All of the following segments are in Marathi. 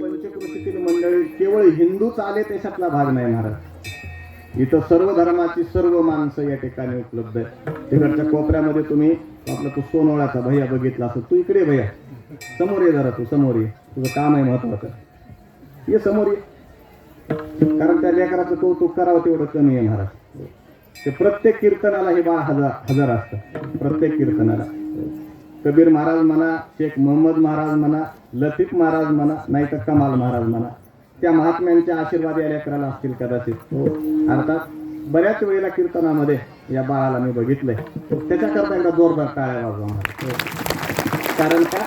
म्हणजे मंडळी केवळ हिंदूच आले त्याच्यातला भाग नाही महाराज. इथं सर्व धर्माची सर्व माणसं या ठिकाणी उपलब्ध आहे तिकडच्या कोपऱ्यामध्ये तुम्ही आपला तो सोनोळ्याचा भैया बघितला असं तू इकडे भैया. समोर ये जरा तू समोर ये. तुझं काम आहे महत्वाचं. ये समोर ये. कारण त्या लेकराचं कौतुक करावं तेवढं कमी आहे महाराज. ते प्रत्येक कीर्तनाला हे बाळ हजार हजार असतं. प्रत्येक कीर्तनाला. कबीर महाराज म्हणा शेख मोहम्मद महाराज म्हणा लतीफ महाराज म्हणा नाही तर कमाल महाराज म्हणा त्या महात्म्यांच्या आशीर्वाद या लेकराला असतील कदाचित. अर्थात बऱ्याच वेळेला कीर्तनामध्ये या बाळाला मी बघितलंय. त्याच्याकरता एकदा जोरदार टाळ्या वाजवा कारण का?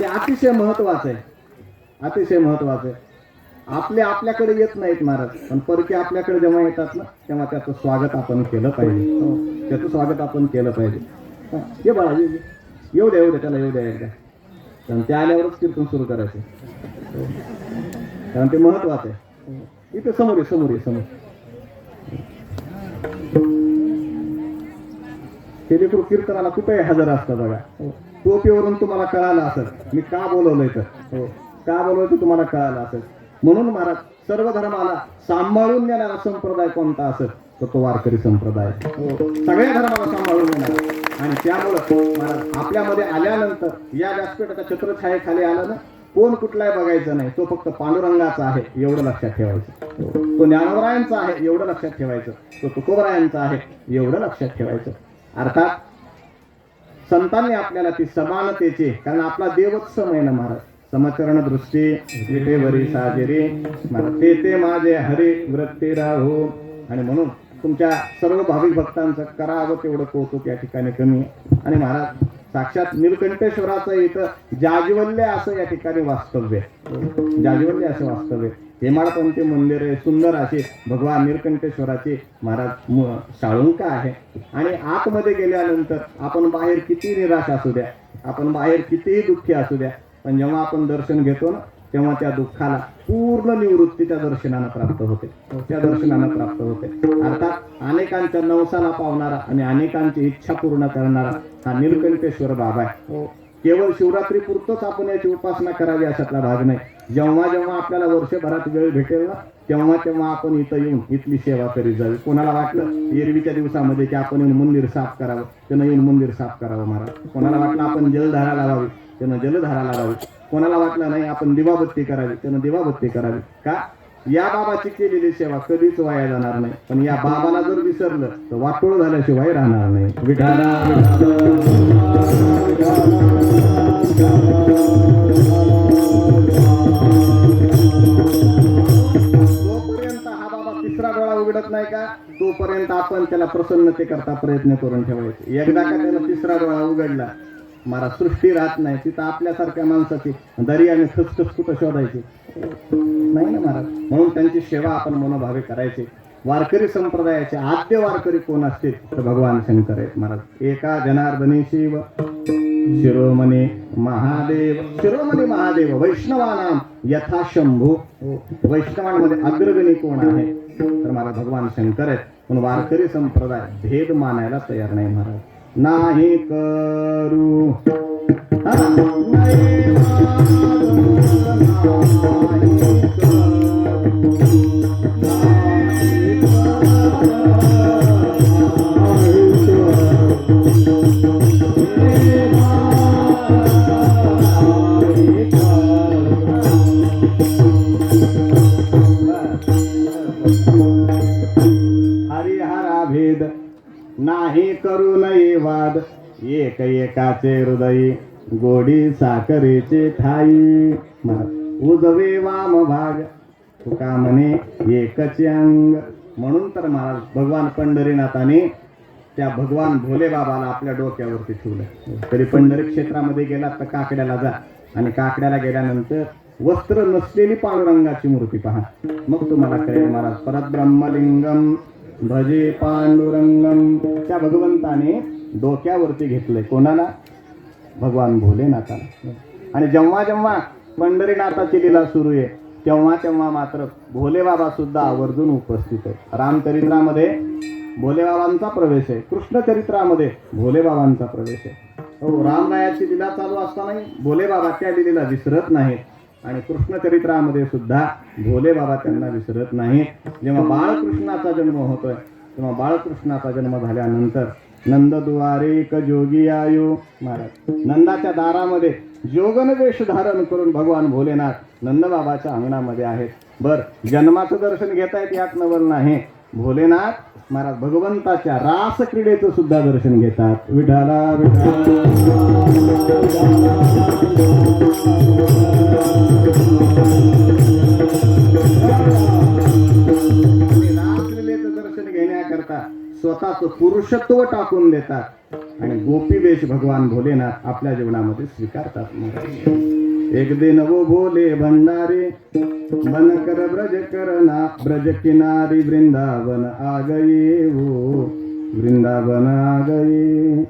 ते अतिशय महत्वाचं आहे. अतिशय महत्वाचं आहे. आपले आपल्याकडे येत नाहीत महाराज. पण परके आपल्याकडे जेव्हा येतात ना तेव्हा त्याचं स्वागत आपण केलं पाहिजे. हो, त्याचं स्वागत आपण केलं पाहिजे. हे बघा येऊ द्या येऊ द्या त्याला येऊ द्या एकदा. कारण ते आल्यावरच कीर्तन सुरू करायचं. हो. कारण ते महत्वाचं आहे. हो. इथे समोर आहे समोर आहे समोर. हे लेकरू कीर्तनाला कुठेही हजर असतं बघा. टोपीवरून तुम्हाला कळालं असेल. मी का बोलवलंय तर? हो. का बोलवलं ते तुम्हाला कळालं असेल? म्हणून महाराज सर्व धर्माला सांभाळून नेणारा संप्रदाय कोणता असं तर तो वारकरी संप्रदाय. सगळ्या धर्माला सांभाळून देणार आणि त्यामुळं महाराज आपल्यामध्ये आल्यानंतर या व्यासपीठाच्या छत्रछायेखाली आलं ना कोण कुठलाही बघायचं नाही तो फक्त पांडुरंगाचा आहे एवढं लक्षात ठेवायचं. तो ज्ञानवरायांचा आहे एवढं लक्षात ठेवायचं. तो तुकोबरायांचा आहे एवढं लक्षात ठेवायचं. अर्थात संतांनी आपल्याला ती समानतेची कारण आपला देवच सम आहे ना महाराज समचरण दृष्टी विटे वरी साजेरी ते ते माझे हरे वृत्ती राहो. आणि म्हणून तुमच्या सर्व भाविक भक्तांचं करावं तेवढं कौतुक या ठिकाणी कमी. आहे आणि महाराज साक्षात निलकंठेश्वराचं इथं जाजवल्य असं या ठिकाणी वास्तव्य जाजवल्य असं वास्तव्य आहे. हेमाडपंथी मंदिर आहे सुंदर असे भगवान निरकंठेश्वराचे महाराज मु- शाळुंका आहे. आणि आतमध्ये गेल्यानंतर आपण बाहेर किती निराश असू द्या आपण बाहेर कितीही दुःखी असू द्या पण जेव्हा आपण दर्शन घेतो ना तेव्हा त्या दुःखाला पूर्ण निवृत्ती त्या दर्शनानं प्राप्त होते. त्या दर्शनानं प्राप्त होते. अर्थात अनेकांच्या नवसाला पावणारा आणि अनेकांची इच्छा पूर्ण करणारा हा निरकंठेश्वर बाबा आहे. हो. केवळ शिवरात्री पुरतच आपण याची उपासना करावी अशातला भाग नाही. जेव्हा जेव्हा आपल्याला वर्षभरात वेळ भेटेल ना तेव्हा तेव्हा आपण इथं येऊन इथली सेवा करीत जावी. कोणाला वाटलं एरवीच्या दिवसामध्ये की आपण येऊन मंदिर साफ करावं त्यानं येऊन मंदिर साफ करावं महाराज? कोणाला वाटलं आपण जलधारा लावावी? त्यानं जलधारा लागावी कोणाला वाटलं नाही आपण दिवाबत्ती करावी. त्यानं दिवाबत्ती करावी. का? या बाबाची केलेली सेवा कधीच वाया जाणार नाही. पण या बाबाला जर विसरलं तर वाटोळ झाल्याशिवाय राहणार नाही. जोपर्यंत हा बाबा तिसरा डोळा उघडत नाही का तोपर्यंत आपण त्याला प्रसन्नते करता प्रयत्न करून ठेवायचे. एकदा का त्याला तिसरा डोळा उघडला मला सृष्टी राहत नाही तिथं आपल्यासारख्या माणसाची दरी आणि खसखस कुठं शोधायची? नाही ना महाराज? म्हणून त्यांची सेवा आपण मनोभावे करायची. वारकरी संप्रदायाचे आद्य वारकरी कोण असतील तर भगवान शंकर आहेत महाराज. एका जनार्दनी शिव शिरोमणी महादेव. शिरोमणी महादेव वैष्णवानाम यथा शंभू. वैष्णवांमध्ये अग्रगणी कोण आहे? तर मला भगवान शंकर आहेत. पण वारकरी संप्रदाय भेद मानायला तयार नाही महाराज. नाही करू. नाही करू नये वाद. एक एकाचे हृदय गोडी साखरेचे ठाई. उजवे वाम भाग. तुका म्हणे एकचे अंग. म्हणून तर महाराज भगवान पंढरीनाथाने त्या भगवान भोले बाबाला आपल्या डोक्यावरती ठेवलं. तरी पंढरी क्षेत्रामध्ये गेलात तर काकड्याला जा. आणि काकड्याला गेल्यानंतर वस्त्र नसलेली पांडुरंगाची मूर्ती पहा. मग तुम्हाला कळेल महाराज परत ब्रह्मलिंगम भजे पांडुरंगम. त्या भगवंताने डोक्यावरती घेतलंय. कोणाला? भगवान भोलेनाथाला. आणि जेव्हा जेव्हा पंढरीनाथाची लीला सुरू आहे तेव्हा तेव्हा मात्र भोलेबाबा सुद्धा आवर्जून उपस्थित आहे रामचरित्रामध्ये भोलेबाबांचा प्रवेश आहे. कृष्णचरित्रामध्ये भोलेबाबांचा प्रवेश आहे. हो रामरायाची लीला चालू असतानाही भोलेबाबा त्या लिलेला विसरत नाहीत. आणि कृष्णचरित्रामध्ये सुद्धा सुद्धा भोलेबाबा त्यांना विसरत नाही जेव्हा बाळकृष्णाचा जन्म होतोय तेव्हा बाळकृष्णाचा जन्म झाल्यानंतर नंदद्वारे क जोगी आयो. महाराज नंदाच्या दारामध्ये जोगन वेश धारण करून भगवान भोलेनाथ नंदबाबाच्या अंगणामध्ये आहेत. बर जन्माचं दर्शन घेता येत यात नवल नाही. भोलेनाथ महाराज भगवंताच्या रास क्रीडेचं सुद्धा दर्शन घेतात. विठाला रासलीलेचं दर्शन घेण्याकरता स्वतःच पुरुषत्व टाकून देतात. आणि गोपी वेश भगवान भोलेनाथ आपल्या जीवनामध्ये स्वीकारतात. महाराज. एक दिन वो भोले भंडारी मन कर ब्रज करना ब्रज किनारी वृंदावन आ गए वो वृंदावन आ गए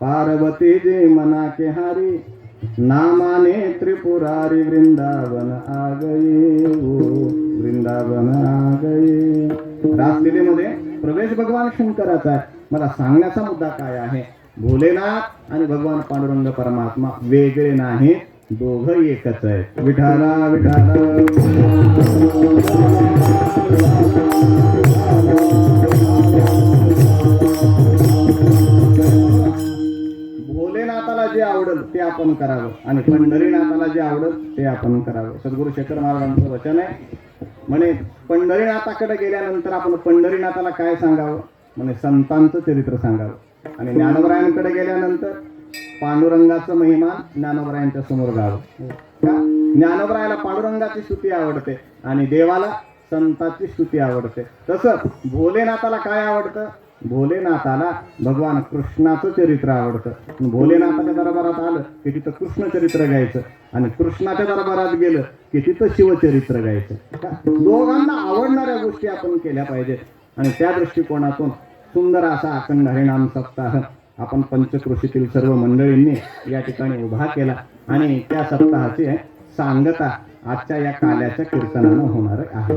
पार्वती जी मना के हारी नामाने त्रिपुरारी वृंदावन आ गए वो वृंदावन आ गए रासलीलेमध्ये प्रवेश भगवान शंकराचा आहे. मला सांगण्याचा मुद्दा काय आहे? भोलेनाथ आणि भगवान पांडुरंग परमात्मा वेगळे नाही दोघं एकच आहेत. विठाला विठाला. भोलेनाथाला जे आवडल ते आपण करावं आणि पंढरीनाथाला जे आवडल ते आपण करावं. सद्गुरू शेखर महाराजांचं वचन आहे. म्हणे पंढरीनाथाकडे गेल्यानंतर आपण पंढरीनाथाला काय सांगावं? म्हणे संतांचं चरित्र सांगावं. आणि ज्ञानोबरायांकडे गेल्यानंतर पांडुरंगाचं महिमा ज्ञानोबरायांच्या समोर गावं. का? ज्ञानोबरायाला पांडुरंगाची स्तुती आवडते आणि देवाला संतांची स्तुती आवडते. तसंच भोलेनाथाला काय आवडतं? भोलेनाथाला भगवान कृष्णाचं चरित्र आवडतं. भोलेनाथाच्या दरबारात आलं की तिथं कृष्ण चरित्र गायचं आणि कृष्णाच्या दरबारात गेलं की तिथं शिवचरित्र गायचं. दोघांना आवडणाऱ्या गोष्टी आपण केल्या पाहिजेत. आणि त्या दृष्टिकोनातून सुंदर असा अखंड हरिणाम सप्ताह आपण पंचकृषीतील सर्व मंडळींनी या ठिकाणी उभा केला आणि त्या सप्ताहाचे सांगता आजच्या या काल्याच्या कीर्तनानं होणार आहे.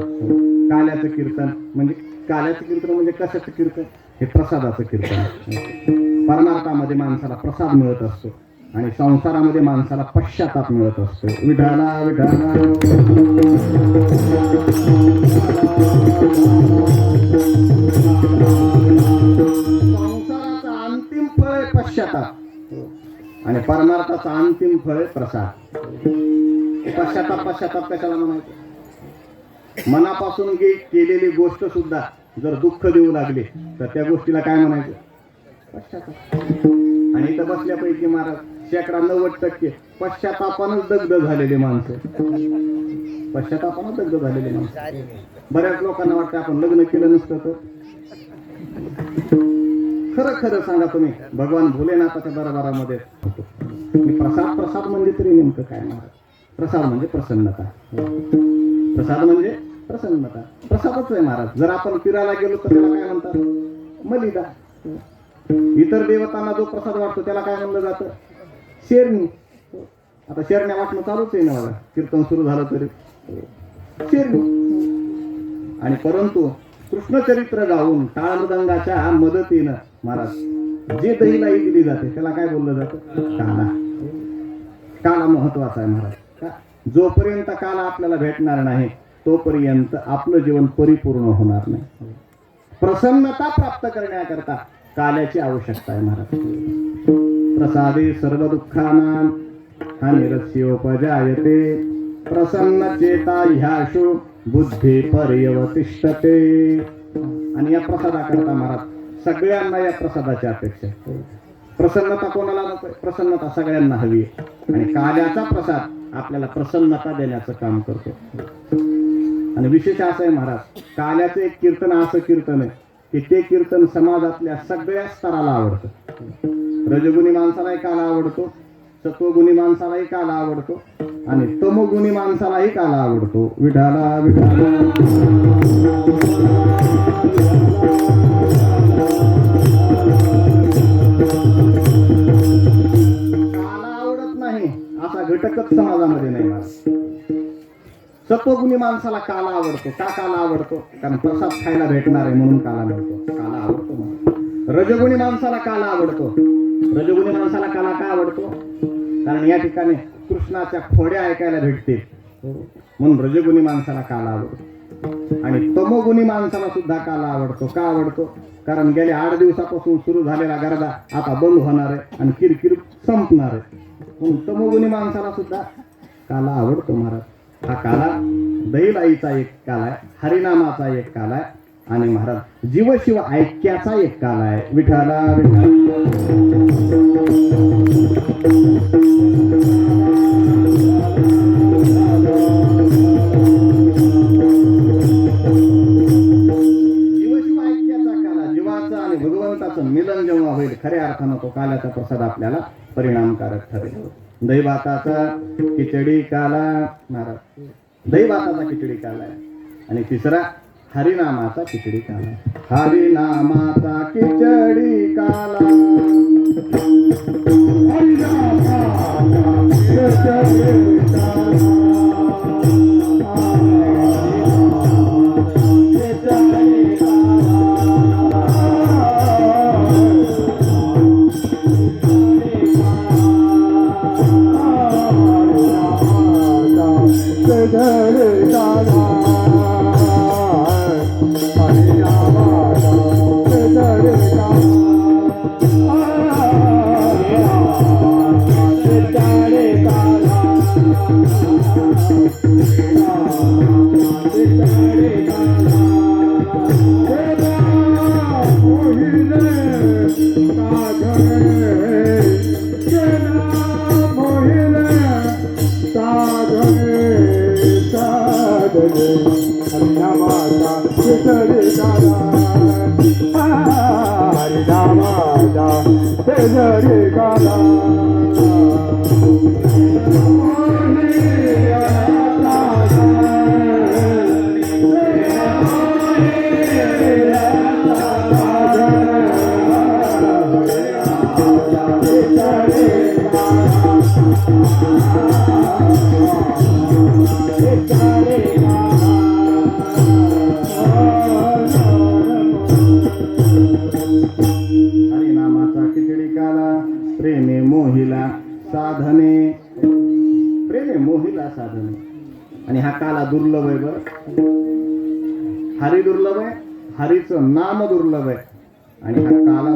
काल्याचं कीर्तन म्हणजे काल्याचं कीर्तन म्हणजे कशाचं कीर्तन? हे प्रसादाचं कीर्तन परमार्थामध्ये माणसाला प्रसाद मिळत असतो आणि संसारामध्ये माणसाला पश्चाताप मिळत असतो. विठाला विठाला पश्चाताप आणि परमार्थाचा अंतिम फळ प्रसाद. पश्चाताप पश्चाताप कशाला म्हणायचं. मनापासून गे केलेली गोष्ट सुद्धा जर दुःख देऊ लागली तर त्या गोष्टीला काय म्हणायचं? पश्चाताप आणि इथं बसल्यापैकी महाराज शेकडा नव्वद टक्के पश्चातापानच दग्ध झालेले माणसं. पश्चातापानच दग्ध झालेले माणसं. बऱ्याच लोकांना वाटतं आपण लग्न केलं नसतं तर. खरं खरं सांगा तुम्ही. भगवान भोलेनाथाच्या दरबारामध्ये. होतो. प्रसाद प्रसाद म्हणजे तरी नेमकं काय महाराज प्रसाद म्हणजे प्रसन्नता. प्रसाद म्हणजे प्रसन्नता. प्रसादच आहे महाराज. जर आपण फिरायला गेलो तर त्याला काय म्हणतात? मलिदा. इतर देवतांना जो प्रसाद वाटतो त्याला काय म्हणलं जातं? शेरणी. आता शेरण्या वाटणं चालूच आहे ना मला कीर्तन सुरू झालं तरी. शेरणी. आणि परंतु कृष्णचरित्र गाऊन टाळ मृदंगाच्या मदतीनं महाराज जे दहीलाही दिली जाते त्याला काय बोललं जातं? काला. काला महत्त्वाचा आहे महाराज. का? जोपर्यंत काला आपल्याला भेटणार नाही तोपर्यंत आपलं जीवन परिपूर्ण होणार नाही. प्रसन्नता प्राप्त करण्याकरता काल्याची आवश्यकता आहे महाराज. प्रसादे सर्व दुःखाना हा निरस्योपजायते. प्रसन्न चेता ह्याशु बुद्धी पर्यवतिष्ठते आणि या प्रसादाकरता महाराज सगळ्यांना या प्रसादाची अपेक्षा प्रसन्नता कोणाला प्रसन्नता सगळ्यांना हवी आहे. आणि काल्याचा प्रसाद आपल्याला प्रसन्नता देण्याचं काम करतो. आणि विशेष असं आहे महाराज काल्याचं एक कीर्तन असं कीर्तन आहे की ते कीर्तन समाजातल्या सगळ्या स्तराला आवडतं. रजगुणी माणसालाही काला आवडतो सत्वगुणी माणसालाही काला आवडतो आणि तमोगुणी माणसालाही काला आवडतो. विठाला विठाला काला नाही महाराज सत्वगुणी माणसाला काला आवडतो. का काला आवडतो? कारण प्रसाद खायला भेटणार आहे म्हणून काला मिळतो काला आवडतो रजगुणी माणसाला काला आवडतो. रजगुणी माणसाला काला का आवडतो? कारण या ठिकाणी कृष्णाच्या खोड्या ऐकायला भेटते म्हणून रजगुणी माणसाला काला आवडतो. आणि तमोगुणी माणसाला सुद्धा काला आवडतो. का आवडतो? कारण गेल्या आठ दिवसापासून सुरू झालेला गर्दा आता बंद होणार आहे आणि किरकिर संपणार आहे. म्हणून तमोगुणी माणसाला सुद्धा काला आवडतो महाराज. हा काला दैलाईचा एक काला आहे हरिनामाचा एक काला आहे आणि महाराज जीवशिव ऐक्याचा एक काला आहे. विठाला विठ्ठल. ऐक्याचा काला आणि भगवंताचं मिलन जेव्हा होईल खऱ्या अर्थानं तो काल्याचा प्रसाद आपल्याला परिणामकारक ठरेल. दही भाताचा खिचडी काला महाराज दही भाताचा खिचडी काला आहे. आणि तिसरा हरिनामाचा खिचडी काला हरिनामाचा खिचडी काला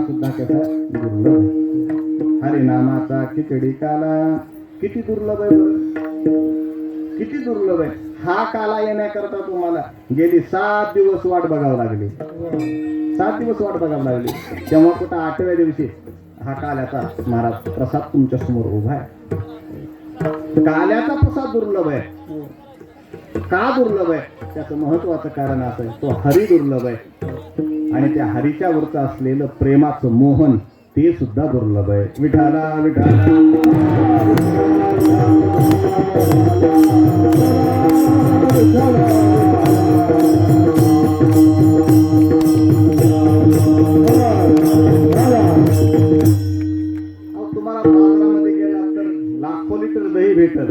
सुद्धा कसा दुर्लभ. आहे हरिनामाचा खिचडी काला किती दुर्लभ आहे बरं. किती दुर्लभ आहे. हा काला येण्याकरता तुम्हाला गेली सात दिवस वाट बघावं लागली. सात दिवस वाट बघावं लागली. तेव्हा कुठं आठव्या दिवशी हा काल्याचा महाराज प्रसाद तुमच्यासमोर उभा आहे. काल्याचा प्रसाद दुर्लभ आहे. का दुर्लभ आहे? त्याचं महत्वाचं कारण असं आहे. तो हरी दुर्लभ आहे. आणि त्या हरीच्या वरचं असलेलं प्रेमाचं मोहन ते सुद्धा दुर्लभ आहे. विठाला विठाला तुम्हाला तर लाखो लिटर दही भेटल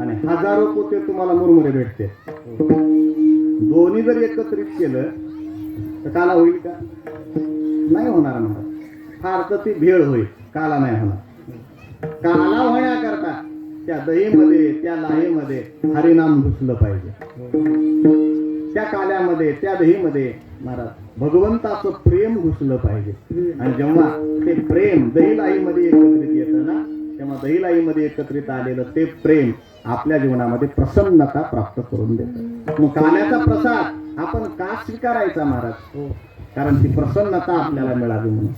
आणि हजारो पोते तुम्हाला मुरमुरे भेटते. दोन्ही जर एकत्रित केलं काला होईल का? नाही होणार महाराज फार तर ती भेळ होईल. काला नाही होणार. काला होण्याकरता त्या दहीमध्ये त्या लाहीमध्ये हरिनाम घुसलं पाहिजे. त्या काल्यामध्ये त्या दहीमध्ये महाराज भगवंताचं प्रेम घुसलं पाहिजे. आणि जेव्हा ते प्रेम दहीलाईमध्ये एकत्रित येतं ना तेव्हा दहीलाईमध्ये एकत्रित आलेलं ते प्रेम आपल्या जीवनामध्ये प्रसन्नता प्राप्त करून देतं. मग काल्याचा प्रसाद आपण का स्वीकारायचा महाराज? कारण ती प्रसन्नता आपल्याला मिळावी म्हणून.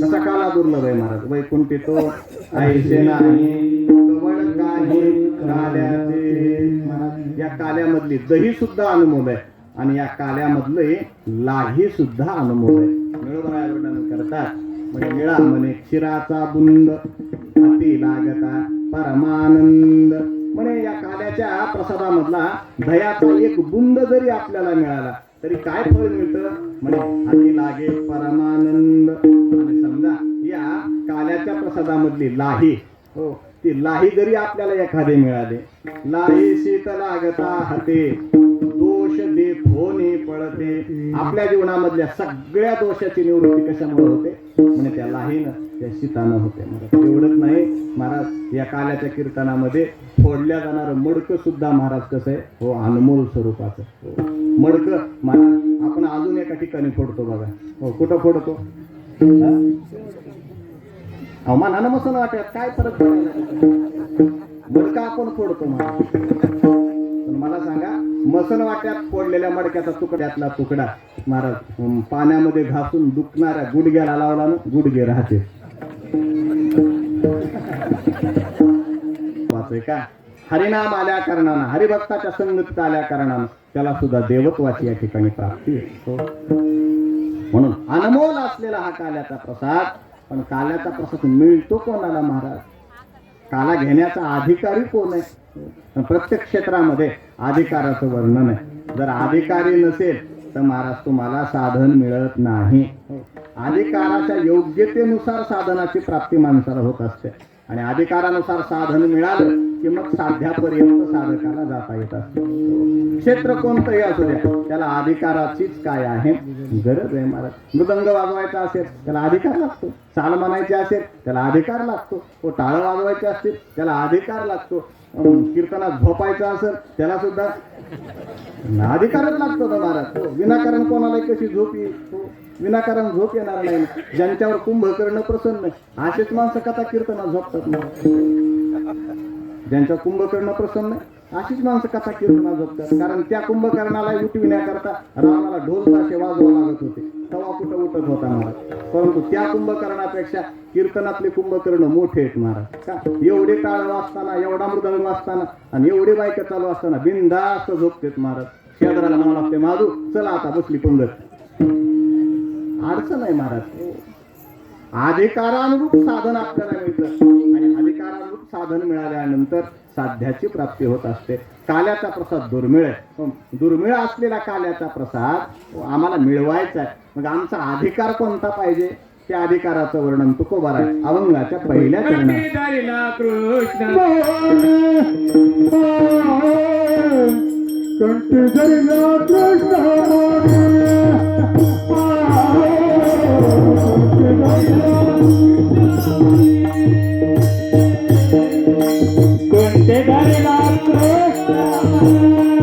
कसा काला दुर्लभ आहे महाराज? वैकुंठी तो नाही महाराज या काल्यामधली दही सुद्धा अनमोल आहे. आणि या काल्यामधले लाही सुद्धा अनमोल आहे. मिळवराय वर्णन करतात. म्हणजे मिळा म्हणे क्षीराचा बुंद हाती लागता परमानंद. या प्रसादामधला दयाचा एक बुंद जरी आपल्याला मिळाला तरी काय फळ मिळतं? म्हणे हाती लागे परमानंद. आणि समजा या काल्याच्या प्रसादामधली लाही हो ती लाही जरी आपल्याला एखादे मिळाले लाही शीत लागता हाते. दोष देत होणे पळते आपल्या जीवनामधल्या सगळ्या दोषाची निवृत्ती कशामुळे होते? म्हणजे त्या लाहीनं त्या शीतानं होते. एवढंच नाही. महाराज या काल्याच्या कीर्तनामध्ये फोडल्या जाणारं मडकं सुद्धा महाराज कसं आहे? हो अनमोल स्वरूपाचं. मडक मडकं महाराज आपण अजून एका ठिकाणी फोडतो बघा. हो कुठं फोडतो? हा? अहो मसन वाटत काय फरक पडायला आपण फोडतो महाराज. मला सांगा मसन वाट्यात फोडलेल्या मडक्याचा तुकड्यातला तुकडा. महाराज पाण्यामध्ये घासून दुखणाऱ्या गुडघ्याला लावला ना गुडघे राहते. वाचय का? हरिनाम आल्या कारणानं हरिभक्ताच्या संगत आल्या कारणानं त्याला सुद्धा देवत्वाची या ठिकाणी प्राप्ती हो. म्हणून अनमोल असलेला हा काल्याचा प्रसाद पण काल्याचा प्रसाद मिळतो कोणाला महाराज? त्याला घेण्याचा अधिकारी कोण आहे? प्रत्येक क्षेत्रामध्ये अधिकाराचं वर्णन आहे. जर अधिकारी नसेल तर महाराज तुम्हाला साधन मिळत नाही. अधिकाराच्या योग्यतेनुसार साधनाची प्राप्ती माणसाला होत असते. आणि अधिकारानुसार साधन मिळालं की मग साध्यापर्यंत साधकाला जाता येत असते. क्षेत्र कोणतंही असू द्या त्याला अधिकाराचीच काय आहे? गरज आहे महाराज. मृदंग वाजवायचा असेल त्याला अधिकार लागतो. चाल म्हणायचे असेल त्याला अधिकार लागतो. तो टाळं वाजवायचे असतील त्याला अधिकार लागतो. कीर्तनात झोपायचं असेल त्याला सुद्धा अधिकारच लागतो ना महाराज. विनाकारण कोणाला कशी झोप येईल? हो, विनाकारण झोप येणार नाही. ज्यांच्यावर कुंभकर्ण प्रसन्न आहे, असेच माणसं कथा कीर्तनात झोपतात ज्यांचा ज्यांच्या कुंभकर्ण प्रसन्न अशीच माणसं कथा कीर्तना झोपतात कारण त्या कुंभकर्णाला उठविण्याकरता रामाला ढोल ताशे वाजवा लागत होते. तवा कुठं उठत होता महाराज परंतु त्या कुंभकर्णापेक्षा कीर्तनातले कुंभकर्ण मोठे आहेत महाराज. का? एवढे टाळ वाजताना एवढा मृदंग वाजताना आणि एवढे बायका चालू असताना बिंदास्त झोपतेत महाराज. शेजाराला नाव लागते माधू चला आता बसली पंगत. अडचण आहे महाराज. अधिकारानुरूप साधन आपल्याला मिळतं आणि अधिकारानुरूप साधन मिळाल्यानंतर साध्याची प्राप्ती होत असते काल्याचा प्रसाद दुर्मिळ आहे दुर्मिळ असलेला काल्याचा प्रसाद आम्हाला मिळवायचा आहे मग आमचा अधिकार कोणता पाहिजे त्या अधिकाराचं वर्णन तुकोबार आहे अभंगाच्या पहिल्या चरणात कृष्ण कंठ धरला